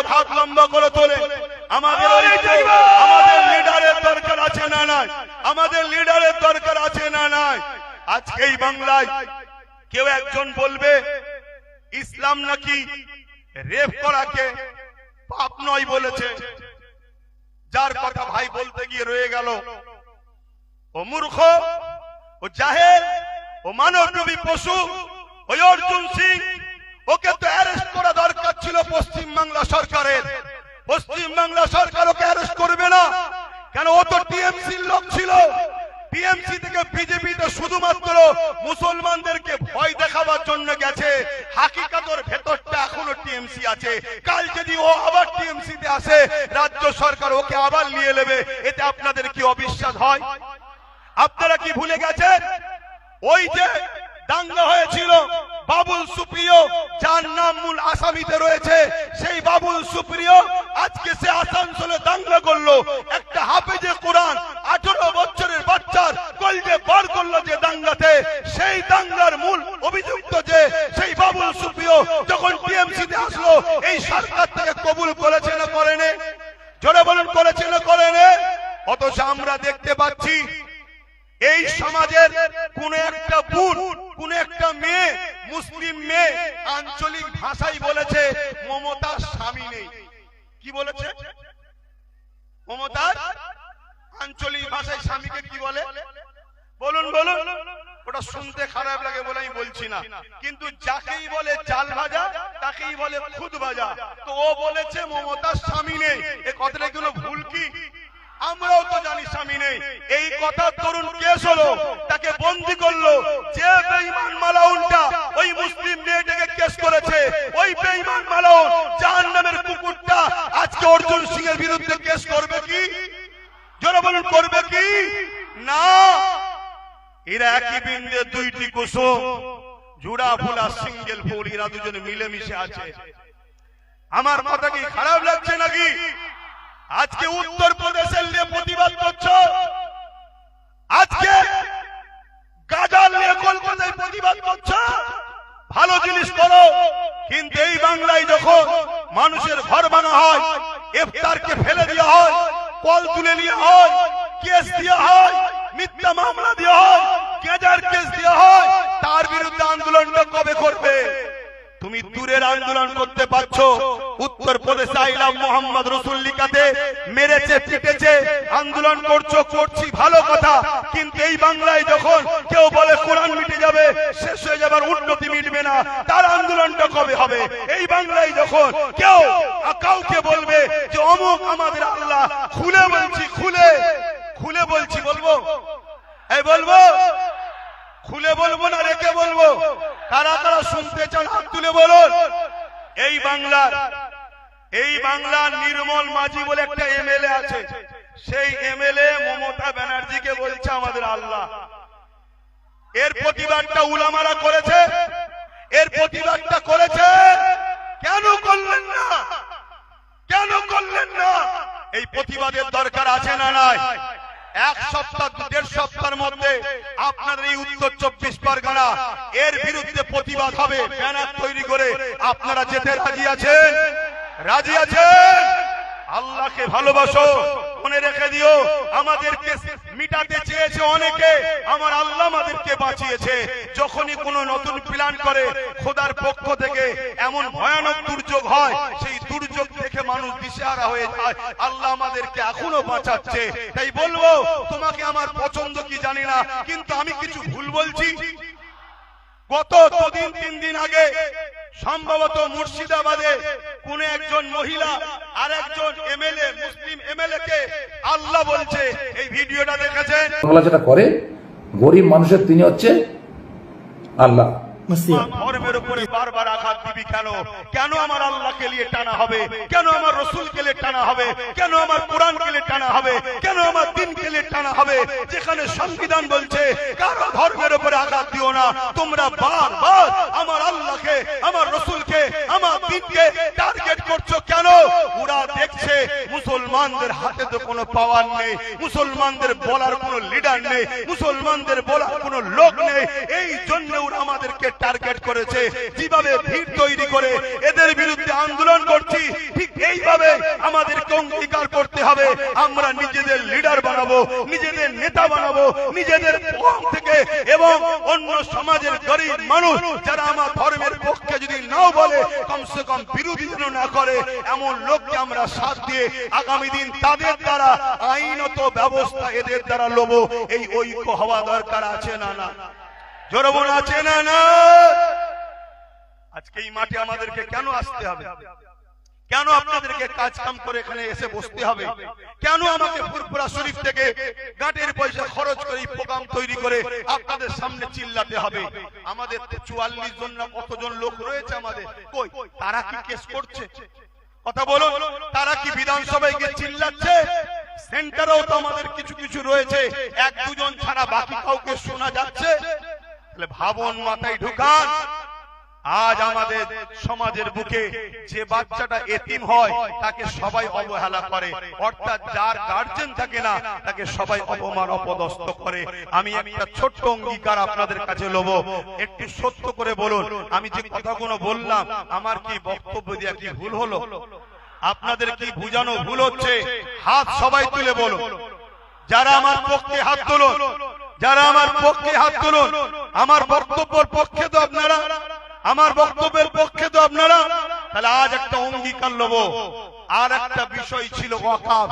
সৎ হাত লম্বা করে তোলে। আমাদের আমাদের লিডারের দরকার আছে না নাই? আমাদের লিডারের দরকার আছে না নাই? আজকে এই বাংলায় কেউ একজন বলবে ইসলাম নাকি রেপ করাকে পাপ নয় বলেছে? যার কথা ভাই বলতে গিয়ে রয়ে গেল ও মূর্খ ও জাহেল ও মানবরূপী পশু ওই অর্জুন সিং ওকে তো পশ্চিম বাংলা সরকারের। পশ্চিম বাংলা সরকার ওকে অ্যারেস্ট করবে না। কেন? ও তো টিএমসির লোক ছিল। টিএমসি থেকে বিজেপিতে শুধুমাত্র মুসলমানদেরকে ভয় দেখাবার জন্য গেছে। হাকিকাতর ভেতরটা এখনও টিএমসি আছে। কাল যদি ও আবার টিএমসি তে আসে, রাজ্য সরকার ওকে আবার নিয়ে নেবে। এতে আপনাদের কি অবিশ্বাস হয়? আপনারা কি ভুলে গেছেন? ওই যে দাঙ্গা হয়েছিল বাবুল সুপ্রিয়, যার নাম মূল আসামিতে রয়েছে, সেই বাবুল সুপ্রিয় আজকে সে আসানসোলে দাঙ্গা করল। একটা হাফেজে কোরআন আঠারো বছরের বাচ্চার কলজে বার করল যে দাঙ্গাতে। সেই দাঙ্গার মূল অভিযুক্ত যে, সেই বাবুল সুপ্রিয় যখন টিএমসি তে আসলো, এই সরকার থেকে কবুল করেছে না করেনি? জোরে বলুন, করেছে না করেনি? অথচ আমরা দেখতে পাচ্ছি, এই সমাজের কোন একটা বোন কোন মুসলিম মেয়ে আঞ্চলিক ভাষাই বলেছে, মমতার স্বামী নেই। কি বলেছে? মমতার আঞ্চলিক ভাষায় স্বামীকে কি বলে? বলুন বলুন। ওটা শুনতে খারাপ লাগে বলে আমি বলছি না। কিন্তু যাকেই বলে চাল ভাজা, তাকেই বলে খুদ ভাজা। তো ও বলেছে, মমতার স্বামী নেই। এ কথাটা কোনো ভুল কি? আমরাও তো জানি স্বামী নেই। এই কথা তরুণ কেস হলো, তাকে বন্দি করল। যে বেঈমান মালাউনটা ওই মুসলিম মেয়েটাকে কেস করেছে, ওই বেঈমান মালাউন জাহান্নামের কুকুরটা আজকে অর্জুন সিং এর বিরুদ্ধে কেস করবে কি? জোরে বলুন, করবে কি? না। এরা একই বিন্দে দুইটি কুসুম, জুড়া ফুলা সিঙ্গেল ফুল, এরা দুজনে মিলেমিশে আছে। আমার কথা কি খারাপ লাগছে নাকি? আজকে উত্তর প্রদেশের নিয়ে প্রতিবাদ করছ? আজকে গাজাল নিয়ে কলকাতায় প্রতিবাদ করছ? ভালো জিনিস করো কিন্তু এই বাংলায় যখন মানুষের ঘর ভাঙা হয় এফতারকে ফেলে দেওয়া হয়, কল তুলে নেওয়া হয়, কেস দেওয়া হয়, মিথ্যা মামলা দেওয়া হয় গেজার কেস দেওয়া হয়, তার বিরুদ্ধে আন্দোলনটা কবে করবে? তুমি দূরের আন্দোলন করতে পারছ উত্তর প্রদেশে আইলাম, মোহাম্মদ রসুল লিকাতে মেরেছে, পিটেছে, আন্দোলন করছ, করছি, ভালো কথা। কিন্তু এই বাংলায় যখন কেউ বলে কোরআন মিটে যাবে, শেষ হয়ে যাবার উন্নতি মিটবে না। তার আন্দোলনটা কবে হবে? এই বাংলায় যখন কেউ কাউকে বলবে যে, অমুক আমাদের আল্লাহ, খুলে বলছি, খুলে খুলে বলছি, বলব? এই বলব? খুলে বলব না, রেখে বলব? কারা কারা শুনতে চান, হাত তুলে বলুন। এই বাংলার এই বাংলার নির্মল মাঝি বলে একটা এমএলএ আছে। সেই এমএলএ মমতা ব্যানার্জিকে বলছে আমাদের আল্লাহ। এর প্রতিবাদটা উলামারা করেছে। এর প্রতিবাদটা করেছে। কেন করলেন না? কেন করলেন না? এই প্রতিবাদের দরকার আছে না নাই? এক সপ্তাহ, দেড় সপ্তাহের মধ্যে আপনাদের এই উত্তর চব্বিশ পরগনা, এর বিরুদ্ধে প্রতিবাদ হবে, ব্যানার তৈরি করে আপনারা যেতে রাজি আছেন? রাজি আছেন? আল্লাহকে ভালোবাসো। মনে রেখে দিও আমাদেরকে মিটাতে চেয়েছে অনেকে আমার আল্লাহ আমাদেরকে বাঁচিয়েছে। যখনই কোনো নতুন প্ল্যান করে খোদার পক্ষ থেকে এমন ভয়ানক দুর্যোগ হয় সেই দুর্যোগ দেখে মানুষ দিশেহারা হয়ে যায়। আল্লাহ আমাদেরকে এখনও বাঁচাচ্ছে। তাই বলব তোমাকে আমার পছন্দ কি জানি না কিন্তু আমি কিছু ভুল বলছি। গত দুদিন তিন দিন আগে সম্ভবত মুর্শিদাবাদে কোন একজন মহিলা আর একজন এমএলএ, মুসলিম এমএলএ কে আল্লাহ বলছে, এই ভিডিওটা দেখেছেন? যেটা করে, গরিব মানুষের তিনি হচ্ছে আল্লাহ। যেখানে সংবিধান বলছে, কারও ধর্মের উপরে আঘাত দিও না। তোমরা বারবার আমার আল্লাহকে, আমার রসুলকে, আমার দিনকে টার্গেট করছ কেন? ওরা দেখছে মুসলমানদের হাতে তো কোনো পাওয়ার নেই, মুসলমানদের বলার কোনো লিডার নেই, মুসলমানদের বলার কোনো লোক নেই। এই জন্য ওরা আমাদেরকে টার্গেট করেছে, যেভাবে ভিড় তৈরি করে এদের বিরুদ্ধে আন্দোলন করছি, ঠিক এইভাবে আমাদেরকে অঙ্গীকার করতে হবে। আমরা নিজেদের লিডার বানাবো, নিজেদের নেতা বানাবো, নিজেদের থেকে এবং অন্য সমাজের গরিব মানুষ যারা আমার ধর্মের পক্ষে যদি নাও বলে, কমসে কম বিরোধী না করে, এমন লোককে আমরা সাথ দিয়ে আগামী দিন তাদের দ্বারা আইনত ব্যবস্থা এদের দ্বারা লোবো। এই ঐক্য হওয়া দরকার আছে না না? জোরবন আছে না না? আজকে এই মাঠে আমাদেরকে কেন আসতে হবে? কেন আপনাদেরকে কাজ কাম করে এখানে এসে বসতে হবে? কেন আমাকে ফুরফুরা শরীফ থেকে গাটের পয়সা খরচ করে প্রোগ্রাম তৈরি করে আপনাদের সামনে চিল্লাতে হবে? আমাদের চুয়াল্লিশ জন না কতজন লোক রয়েছে আমাদের? কই, তারা কি কেস করছে? কথা বলুন, তারা কি বিধানসভায় গিয়ে চিল্লাচ্ছে? সেন্টারেও তো আমাদের কিছু কিছু রয়েছে। এক দুজন ছাড়া বাকি কাউকে শোনা যাচ্ছে? তাহলে ভাবন মাথায় ঢুকান। আজ আমাদের সমাজের বুকে যে বাচ্চাটা এতিম হয় তাকে সবাই অবহেলা করে। অর্থাৎ যার গার্জেন থাকে না তাকে সবাই অপমান অপদস্থ করে। আমি একটা ছোট্ট অঙ্গীকার আপনাদের কাছে লোব একটু সত্য করে বলুন। আমি যে কথাগুলো বললাম আমার কি বক্তব্য দিয়া কি ভুল হলো? আপনাদের কি বুঝানো ভুল হচ্ছে? হাত সবাই তুলে বলুন। যারা আমার পক্ষে হাত তুলুন। যারা আমার পক্ষে হাত তুলুন আমার বক্তব্যের পক্ষে তো আপনারা আমার বক্তব্যের পক্ষে তো আপনারা তাহলে আজ একটা অঙ্গীকার নেব। আর একটা বিষয় ছিল ওয়াকাফ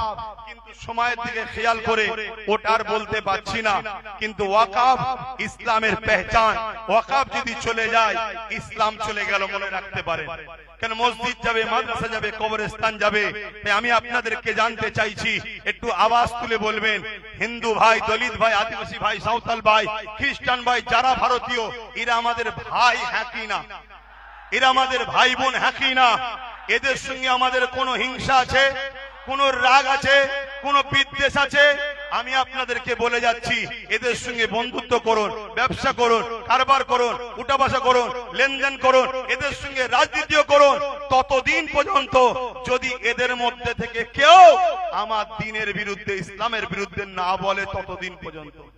কিন্তু সময়ের দিকে খেয়াল করে ওটা আর বলতে পারছি না। কিন্তু ওয়াকাফ ইসলামের পেহচান। ওয়াকাফ যদি চলে যায়, ইসলাম চলে গেল মনে রাখতে পারেন কেন মসজিদ যাবে, মাদ্রাসা যাবে, কবরস্থান যাবে? তাই আমি আপনাদেরকে জানতে চাইছি, একটু আওয়াজ তুলে বলবেন। হিন্দু ভাই, দলিত ভাই, আদিবাসী ভাই, সাঁওতাল ভাই, খ্রিস্টান ভাই, যারা ভারতীয়, এরা আমাদের ভাই হ্যাঁ কি না? এরা আমাদের ভাই বোন হ্যাঁ না? এদের সঙ্গে আমাদের কোনো হিংসা আছে, কোন রাগ আছে, কোন বিদ্বেষ আছে? আমি আপনাদেরকে বলে যাচ্ছি, এদের সঙ্গে বন্ধুত্ব করুন, ব্যবসা করুন, কারবার করুন, উঠাবাসা করুন, লেনদেন করুন, এদের সঙ্গে রাজনীতিও করুন। ততদিন পর্যন্ত যদি এদের মধ্যে থেকে কেউ আমার দিনের বিরুদ্ধে, ইসলামের বিরুদ্ধে না বলে, ততদিন পর্যন্ত।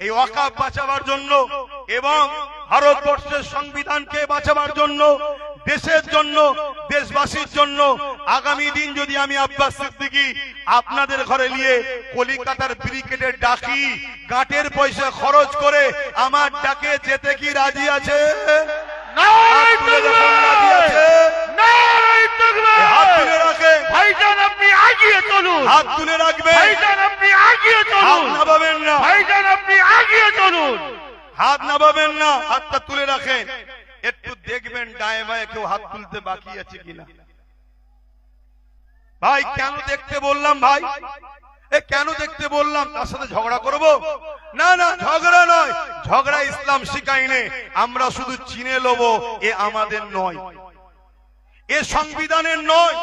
এই ওয়াকাফ বাঁচাবার জন্য এবং ভারতবর্ষের সংবিধানকে বাঁচাবার জন্য দেশের জন্য দেশবাসীর জন্য আগামী দিন যদি আমি আব্বাস সিদ্দিকি আপনাদের ঘরে নিয়ে কলিকাতার ব্রিগেডের ডাকি গাঁটের পয়সা খরচ করে আমার ডাকে যেতে কি রাজি আছে? হাত হাত তুলে রাখে ভাইজান আপনি আগিয়ে চলুন। হাত তুলে রাখবে ভাইজান আপনি আগিয়ে চলুন। নামাবেন না। ভাইজান আপনি আগিয়ে চলুন। হাত নামাবেন না হাতটা তুলে রাখেন। একটু দেখবেন ডায়ে বায়ে কেউ হাত তুলতে বাকি আছে কিনা। ভাই কেন দেখতে বললাম ভাই? এ কেন দেখতে বললাম? তার সাথে ঝগড়া করব? না না ঝগড়া নয়। ঝগড়া ইসলাম শিখাইনে আমরা শুধু চিনে লব এ আমাদের নয়। এ সংবিধানের নয়,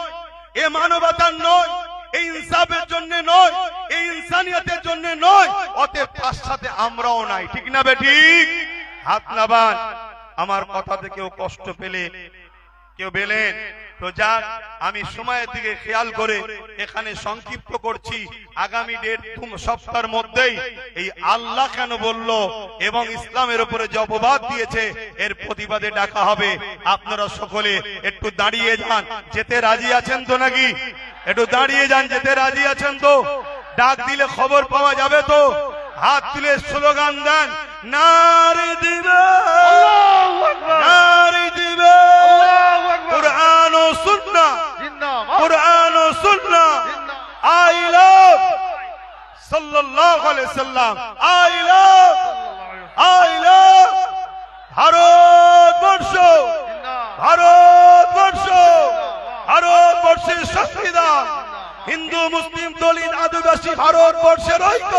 এ মানবতার নয় এই ইনসাফের জন্য নয় এই ইনসানিয়তের জন্য নয়, অতএব তার সাথে আমরাও নাই, ঠিক না বেঠিক হাত নাবান। আমার কথাতে কেউ কষ্ট পেলে, কেউ বেলেন তো যাক আমি সময়ের দিকে খেয়াল করে এখানে সংক্ষিপ্ত করছি। আগামী ডেট সপ্তাহের মধ্যেই এই আল্লাহ কেন বলল এবং ইসলামের উপরে যে অপবাদ দিয়েছে এর প্রতিবাদে ডাকা হবে। আপনারা সকলে একটু দাঁড়িয়ে যান। যেতে রাজি আছেন তো নাকি? একটু দাঁড়িয়ে যান যেতে রাজি আছেন তো? ডাক দিলে খবর পাওয়া যাবে তো? হাত তুলে স্লোগান দেন নারী দিবে নারী দিবে কোরআন ও সুন্না কোরআন ও সুন্না। আই লাভ সাল্লাল্লাহু আলাইহি সাল্লাম। I love I love Bharatvarsha. Bharatvarsha ভারতবর্ষের সংবিধান। হিন্দু মুসলিম দলিত আদিবাসী ভারতবর্ষের ঐক্য।